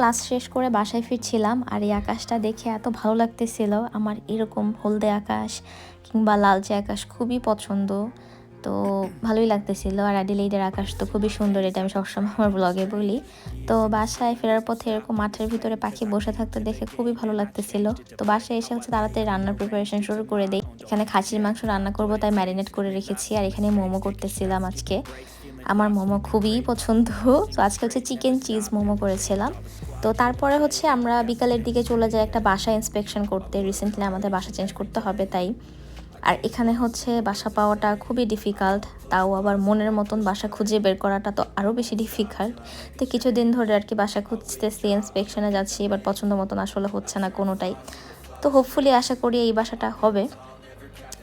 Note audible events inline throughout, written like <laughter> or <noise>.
Class শেষ করে বাসায় ফিরছিলাম আর এই আকাশটা দেখে এত ভালো লাগতেছিল, আমার এরকম হলদে আকাশ কিংবা লালচে আকাশ খুবই পছন্দ। তো ভালোই লাগতেছিল আর অ্যাডিলেইডের আকাশ তো খুবই সুন্দর, এটা আমি সবসময় আমার ব্লগে বলি। তো বাসায় ফেরার পথে এরকম মাঠের ভিতরে পাখি বসে থাকতে দেখে খুবই ভালো লাগতেছিল। তো বাসায় এসে হচ্ছে তাড়াতাড়ি রান্নার প্রিপারেশন শুরু করে দেই। এখানে খাসির মাংস রান্না করব, তাই ম্যারিনেট করে রেখেছি আর এখানে মোমো করতেছিলাম আজকে। আমার মোমো খুবই পছন্দ। তো আজকে হচ্ছে চিকেন চিজ মোমো করেছিলাম। তো তারপরে হচ্ছে আমরা বিকালের দিকে চলে যাই একটা বাসা ইন্সপেকশন করতে। রিসেন্টলি আমাদের বাসা চেঞ্জ করতে হবে তাই। আর এখানে হচ্ছে বাসা পাওয়াটা খুবই ডিফিকাল্ট তাও আবার মনের মতন বাসা খুঁজে বের করাটা তো আরও বেশি ডিফিকাল্ট তো কিছুদিন ধরে আর কি বাসা খুঁজতেছি ইন্সপেকশনে যাচ্ছি, এবার পছন্দ মতন আসলে হচ্ছে না কোনোটাই। তো হোপফুলি আশা করি এই বাসাটা হবে।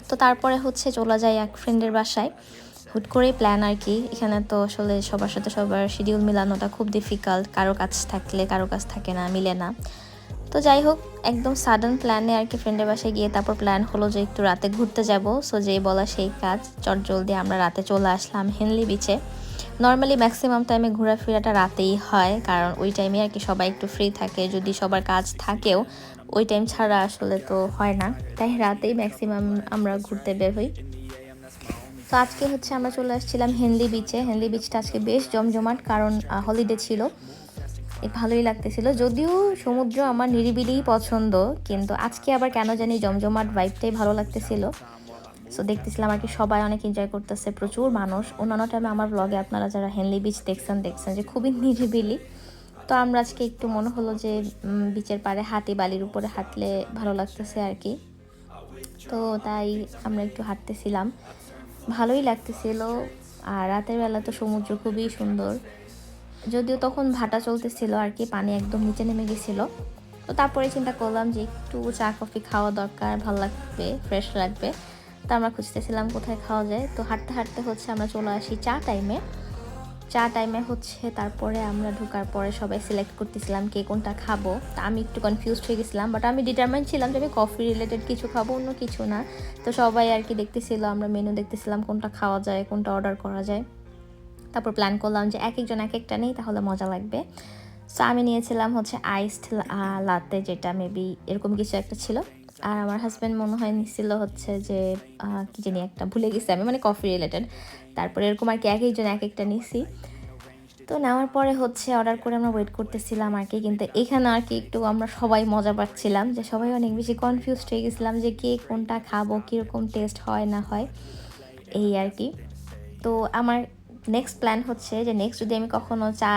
তো তারপরে হচ্ছে চলে যায় এক ফ্রেন্ডের বাসায়। হুট করেই প্ল্যান আর কি। এখানে তো আসলে সবার সাথে সবার শিডিউল মিলানোটা খুব ডিফিকাল্ট কারও কাজ থাকলে কারও কাজ থাকে না, মিলে না। তো যাই হোক, একদম সাডেন প্ল্যানে আর কি ফ্রেন্ডের বাসায় গিয়ে তারপর প্ল্যান হলো যে একটু রাতে ঘুরতে যাব। সো যেই বলা সেই কাজ, চট জলদি আমরা রাতে চলে আসলাম হেনলি বিচে নর্মালি ম্যাক্সিমাম টাইমে ঘোরাফেরাটা রাতেই হয়, কারণ ওই টাইমে আর কি সবাই একটু ফ্রি থাকে। যদি সবার কাজ থাকেও, ওই টাইম ছাড়া আসলে তো হয় না। তাই রাতেই ম্যাক্সিমাম আমরা ঘুরতে বের হই। তো আজকে হচ্ছে আমরা চলে আসছিলাম হেনলি বিচে হেনলি বিচটা আজকে বেশ জমজমাট, কারণ হলিডে ছিল। ভালোই লাগতেছিল। যদিও সমুদ্র আমার নিরিবিলিই পছন্দ, কিন্তু আজকে আবার কেন জানি জমজমাট ভাইবটাই ভালো লাগতেছিল। সো দেখতেছিলাম আর কি সবাই অনেক এনজয় করতেছে, প্রচুর মানুষ। অন্যান্য টাইমে আমার ব্লগে আপনারা যারা হেনলি বিচ দেখছেন দেখছেন যে খুবই নিরিবিলি। তো আমরা আজকে একটু মনে হলো যে বিচের পাড়ে হাঁটি, বালির উপরে হাঁটলে ভালো লাগতেছে আর কি। তো তাই আমরা একটু হাঁটতেছিলাম। ভালোই লাগতেছিল। আর রাতের বেলা তো সমুদ্র খুবই সুন্দর। যদিও তখন ভাটা চলতেছিল আর কি, পানি একদম নিচে নেমে গেছিল। তো তারপরে চিন্তা করলাম যে একটু চা, কফি খাওয়া দরকার, ভালো লাগবে ফ্রেশ লাগবে। তা আমরা খুঁজতেছিলাম কোথায় খাওয়া যায়। তো হাঁটতে হাঁটতে হচ্ছে আমরা চলে আসি চা টাইমে চা টাইমে হচ্ছে, তারপরে আমরা ঢোকার পরে সবাই সিলেক্ট করতেছিলাম কে কোনটা খাব। তা আমি একটু কনফিউজ হয়ে গেছিলাম বাট আমি ডিটারমাইন ছিলাম যে আমি কফি রিলেটেড কিছু খাব, অন্য কিছু না। তো সবাই আর কি দেখতেছিল, আমরা মেনু দেখতেছিলাম কোনটা খাওয়া যায়, কোনটা অর্ডার করা যায়। তারপর প্ল্যান করলাম যে এক একজন এক একটা নেই, তাহলে মজা লাগবে। সো আমি নিয়েছিলাম হচ্ছে আইসড লাতে যেটা মেবি এরকম কিছু একটা ছিল। আর আমার হাজব্যান্ড মনে হয় নিছিল হচ্ছে যে কি জানি একটা ভুলে গেছি আমি মানে কফি রিলেটেড তারপরে এরকম আর কি এক একজন এক একটা নিছি। তো নেওয়ার পরে হচ্ছে অর্ডার করে আমরা ওয়েট করতেছিলাম আর কি, কিন্তু এখানে আর কি একটু আমরা সবাই মজা পাচ্ছিলাম, যে সবাই অনেক বেশি কনফিউজড হয়ে গেছিলাম যে কে কোনটা খাব, কীরকম টেস্ট হয় না হয়, এই আর কি। তো আমার নেক্সট প্ল্যান হচ্ছে যে নেক্সট যদি আমি কখনো চা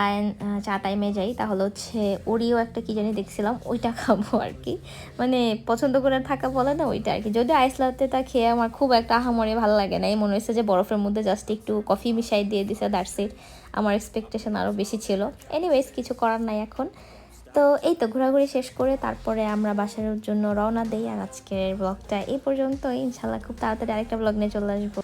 চা টাইমে যাই, তাহলে হচ্ছে ওরিও একটা কি জানি দেখছিলাম, ওইটা <laughs> খাব আর কি মানে পছন্দ করে থাকা বলে না, ওইটা আর কি যদি আইস তা খেয়ে আমার খুব একটা আহামরে ভালো লাগে না। এই মনে হয়েছে যে বরফের মধ্যে জাস্ট একটু কফি মিশাই দিয়ে দিছে দ্যাটস আমার এক্সপেকটেশন আরও বেশি ছিল। এনিওয়েজ কিছু করার নাই এখন। তো এই তো ঘোরাঘুরি শেষ করে তারপরে আমরা বাসার জন্য রওনা দিই, আর আজকের ব্লগটা এই পর্যন্ত ইনশাল্লাহ খুব তাড়াতাড়ি আরেকটা ব্লগ নিয়ে চলে আসব।